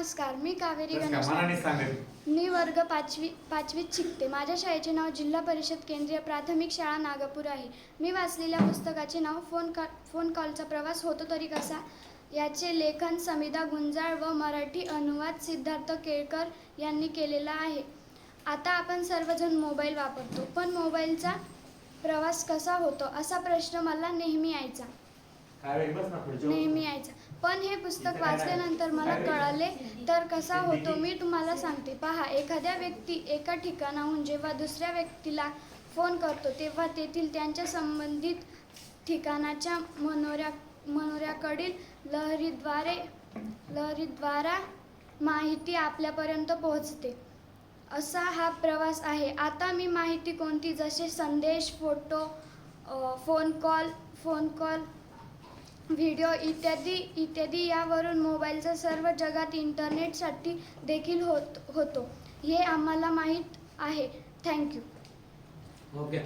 नमस्कार मी कावेरी गणेश. मी वर्ग पाचवी पाचवीत शिकते. माझ्या शाळेचे नाव जिल्हा परिषद केंद्रीय प्राथमिक शाळा नागपूर आहे. मी वाचलेल्या पुस्तकाचे नाव फोन कॉ फोन कॉलचा प्रवास होतो तरी कसा? याचे लेखन समिधा गुंजाळ व मराठी अनुवाद सिद्धार्थ केळकर यांनी केलेला आहे. आता आपण सर्वजण मोबाईल वापरतो. पण मोबाईलचा प्रवास कसा होतो? असा प्रश्न मला नेहमी यायचा. नेहमी यायचा. पण हे पुस्तक वाचल्यानंतर मला कळाले तर कसा होतो मी तुम्हाला सांगते. पहा एखाद्या व्यक्ती एका ठिकाणाहून जेव्हा दुसऱ्या व्यक्तीला फोन करतो तेव्हा तेथील त्यांच्या संबंधित ठिकाणाच्या मनोऱ्या मनोऱ्याकडील लहरीद्वारे लहरीद्वारा माहिती आपल्यापर्यंत पोहोचते. असा हा प्रवास आहे. आता मी माहिती कोणती? जसे संदेश photo phone call phone call video इत्यादी इत्यादी यावरून मोबाईलचा सर्व जगात इंटरनेटसाठी देखील होत होतो. हे आम्हाला माहीत आहे. Thank you. ओके.